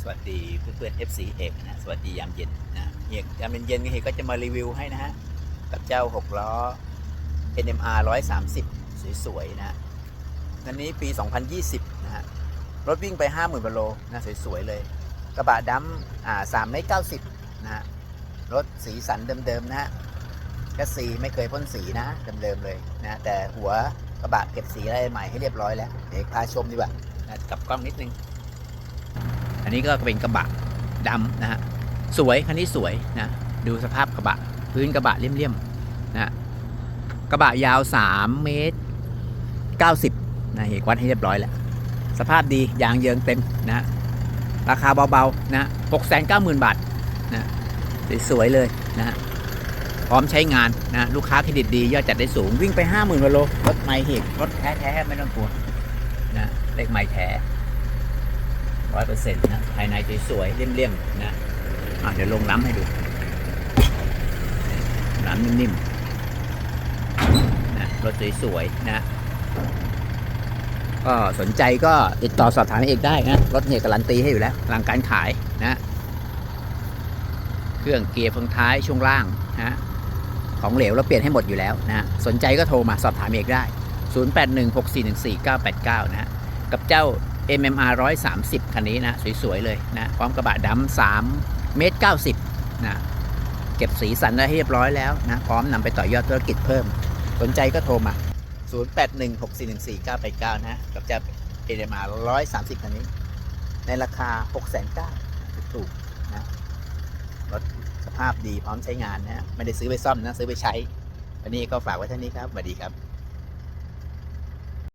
สวัสดีเพื่อนๆ FC เอกนะสวัสดียามเย็นนะเอกยามเย็นๆเอกก็จะมารีวิวให้นะฮะกับเจ้า 6 ล้อ NMR 130 สวยๆนะคันนี้ปี 2020 นะฮะรถวิ่งไป 50,000กิโลนะสวยๆเลย กระบะดำอ่า3เมตร90 นะฮะรถสีสันเดิมๆนะฮะกระสีไม่เคยพ่นสีนะเดิมๆเลยนะแต่หัวกระบะเก็บสีอะไรใหม่ให้เรียบร้อยแล้วเอกพาชมดีกว่านะกับกล้องนิดนึง อันนี้ก็เป็นกระบะดำนะฮะสวยคันนี้สวยนะดูสภาพกระบะพื้นกระบะเลี่ยมๆนะกระบะยาว3เมตร90นะเอกวัดให้เรียบร้อยแล้วสภาพดียางเยิงเต็มนะราคาเบาๆนะ690,000 บาทนะสวยๆเลยนะพร้อมใช้งานนะลูกค้าเครดิตดียอดจัดได้สูงวิ่งไป 50,000กิโลรถไม่เหกรถแท้ๆไม่ต้องกลัวนะเลขไม่แท้ ร้อยเปอร์เซ็นต์นะภายในสวยๆเลี่ยมๆนะอะเดี๋ยวลงน้ำให้ดู น้ำนิ่มๆนะรถสวยๆนะ ก็สนใจก็ติดต่อสอบถามเอกได้นะ รถเนี่ยการันตีให้อยู่แล้วหลังการขายนะ เครื่องเกียร์เฟืองท้ายช่วงล่างนะของเหลวเราเปลี่ยนให้หมดอยู่แล้วนะสนใจก็โทรมาสอบถามเอกได้ 0816414989 นะ กับเจ้า MMR 130 คันนี้นะ สวย ๆ เลยนะพร้อมกระบะดำ3เมตร90 นะ เก็บสีสันได้เรียบร้อยแล้วนะ พร้อมนำไปต่อยอดธุรกิจเพิ่ม สนใจก็โทรมา 0816414989 นะ กับเจ้า MMR 130 คันนี้ ในราคา609,000ถูกๆนะรถสภาพดีพร้อมใช้งานนะ ไม่ได้ซื้อไปซ่อมนะ ซื้อไปใช้ วันนี้ก็ฝากไว้เท่านี้ครับสวัสดีครับ